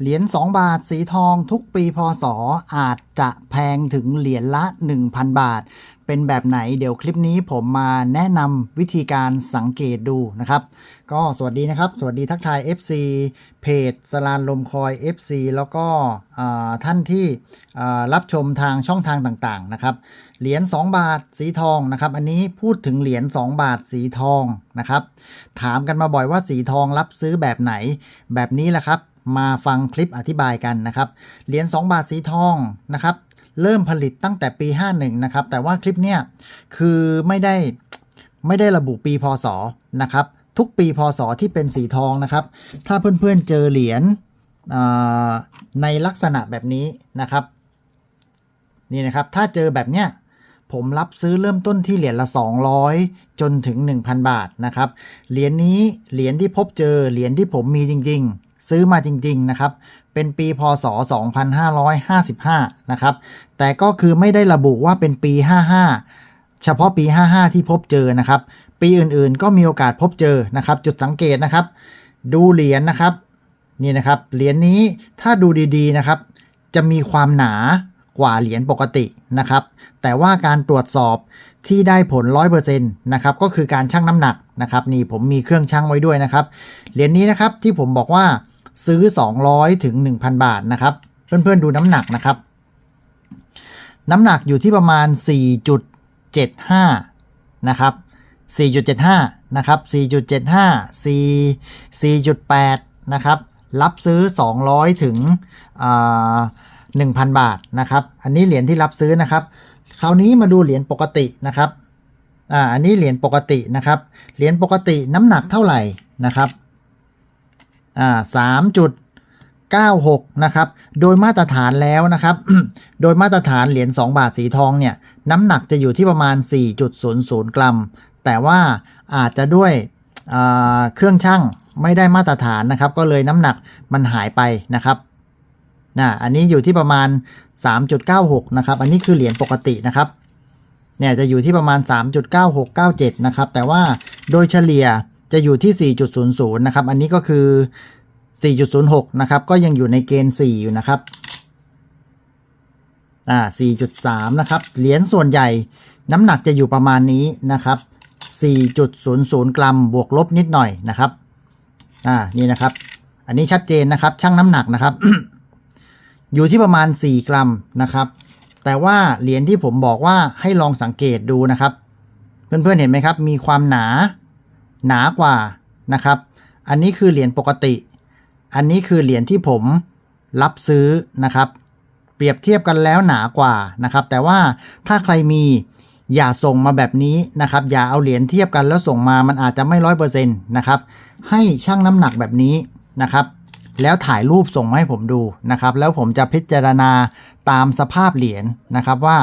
เหรียญ2บาทสีทองทุกปีพศอาจจะแพงถึงเหรียญละ 1,000 บาท เป็นแบบไหนเดี๋ยวคลิปนี้ผมมาแนะนำวิธีการสังเกตดูนะครับ ก็สวัสดีนะครับ สวัสดีทักทาย FC เพจสลานลมคอย FC แล้วก็ท่านที่รับชมทางช่องทางต่างๆนะครับเหรียญ2บาทสีทองนะครับ อันนี้พูดถึงเหรียญ2บาทสีทองนะครับ ถามกันมาบ่อยว่าสีทองรับซื้อแบบไหนแบบนี้แหละครับ มาฟังคลิปอธิบายกันนะครับ เหรียญ2 บาทสีทองนะครับ เริ่มผลิตตั้งแต่ปี 51 นะครับ แต่ว่าคลิปเนี้ยคือไม่ได้ไม่ได้ระบุปีพศนะครับ ทุกปีพศที่เป็นสีทองนะครับ ถ้าเพื่อนๆเจอเหรียญในลักษณะแบบนี้นะครับนี่นะครับถ้าเจอแบบเนี้ยผมรับซื้อเริ่มต้นที่เหรียญละ 200 จนถึง 1,000 บาทนะครับ เหรียญนี้เหรียญที่พบเจอเหรียญที่ผมมีจริง ซื้อมาจริงๆนะครับ เป็นปีพศ 2555 นะครับ แต่ก็คือไม่ได้ระบุว่าเป็นปี 55 เฉพาะปี 55 ที่พบเจอนะครับ ปีอื่นๆก็มีโอกาสพบเจอนะครับ จุดสังเกตนะครับ ดูเหรียญนะครับ นี่นะครับ เหรียญนี้ถ้าดูดีๆนะครับ จะมีความหนากว่าเหรียญปกตินะครับ แต่ว่าการตรวจสอบที่ได้ผล 100%นะครับก็คือการชั่งน้ำหนักนะครับนี่ผมมีเครื่องชั่งไว้ด้วยนะครับ เหรียญนี้นะครับที่ผมบอกว่า ซื้อ 200 ถึง 1,000 บาทนะครับ เพื่อนๆดูน้ำหนักนะครับ น้ำหนักอยู่ที่ประมาณ 4.75 นะครับ 4.75 นะครับ 4.75 4 4.8 นะครับ รับซื้อ 200 ถึงอ่า1,000 บาทนะครับ อันนี้เหรียญที่รับซื้อนะครับ คราวนี้มาดูเหรียญปกตินะครับอ่าอันนี้เหรียญปกตินะครับ เหรียญปกติน้ำหนักเท่าไหร่นะครับ อ่าสามจุดเก้าหกนะครับ โดยมาตรฐานแล้วนะครับ โดยมาตรฐานเหรียญ 2 บาทสีทองเนี่ย น้ำหนักจะอยู่ที่ประมาณ 4.00 กรัม แต่ว่าอาจจะด้วยเครื่องชั่งไม่ได้มาตรฐานนะครับ ก็เลยน้ำหนักมันหายไปนะครับนะอันนี้อยู่ที่ประมาณ 3.96 นะครับ อันนี้คือเหรียญปกตินะครับ เนี่ยจะอยู่ที่ประมาณ 3.9697 นะครับ แต่ว่าโดยเฉลี่ย จะอยู่ที่ 4.00 นะครับ อันนี้ก็คือ 4.06 นะครับ ก็ยังอยู่ในเกณฑ์ 4 อยู่นะครับ อ่า 4.3 นะครับ เหรียญส่วนใหญ่น้ำหนักจะอยู่ประมาณนี้นะครับ 4.00 กรัม บวกลบนิดหน่อยนะครับ อ่า นี่นะครับ อันนี้ชัดเจนนะครับ ชั่งน้ำหนักนะครับ อยู่ที่ประมาณ 4 กรัมนะครับ แต่ว่าเหรียญที่ผมบอกว่าให้ลองสังเกตดูนะครับ เพื่อนๆเห็นไหมครับ มีความหนา หนากว่านะครับ อันนี้คือเหรียญปกติ อันนี้คือเหรียญที่ผมรับซื้อนะครับ เปรียบเทียบกันแล้วหนากว่านะครับ แต่ว่าถ้าใครมีอย่าส่งมาแบบนี้นะครับ อย่าเอาเหรียญเทียบกันแล้วส่งมามันอาจจะไม่ร้อยเปอร์เซ็นต์นะครับ ให้ชั่งน้ำหนักแบบนี้นะครับ แล้วถ่ายรูปส่งมาให้ผมดูนะครับ แล้วผมจะพิจารณาตามสภาพเหรียญนะครับว่า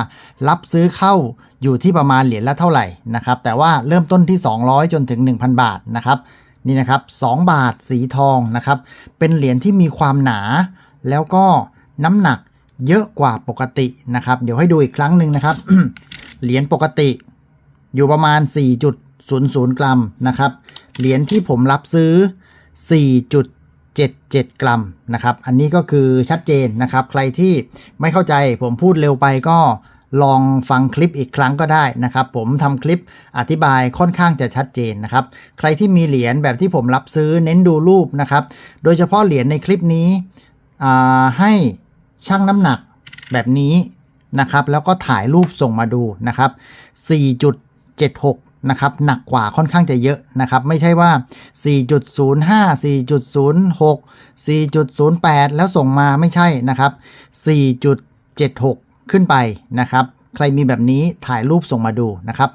รับซื้อเข้า อยู่ที่ประมาณเหรียญละเท่าไหร่นะครับ แต่ว่าเริ่มต้นที่ 200 จนถึง 1,000 บาทนะครับนี่นะครับ2บาทสีทองนะครับ เป็นเหรียญที่มีความหนา แล้วก็น้ำหนักเยอะกว่าปกตินะครับ เดี๋ยวให้ดูอีกครั้งหนึ่งนะครับ เหรียญปกติ อยู่ประมาณ 4.00 กรัมนะครับ เหรียญที่ผมรับซื้อ 4.77 กรัมนะครับ อันนี้ก็คือชัดเจนนะครับ ใครที่ไม่เข้าใจผมพูดเร็วไปก็ ลองฟังคลิปอีกครั้งก็ได้นะครับ ผมทำคลิปอธิบายค่อนข้างจะชัดเจนนะครับ ใครที่มีเหรียญแบบที่ผมรับซื้อเน้นดูรูปนะครับ โดยเฉพาะเหรียญในคลิปนี้ให้ชั่งน้ำหนักแบบนี้นะครับ แล้วก็ถ่ายรูปส่งมาดูนะครับ 4.76นะครับหนักกว่าค่อนข้างจะเยอะนะครับ ไม่ใช่ว่า 4.05 4.06 4.08 แล้วส่งมาไม่ใช่นะครับ 4.76 ขึ้นไปนะครับ ใครมีแบบนี้ถ่ายรูปส่งมาดูนะครับ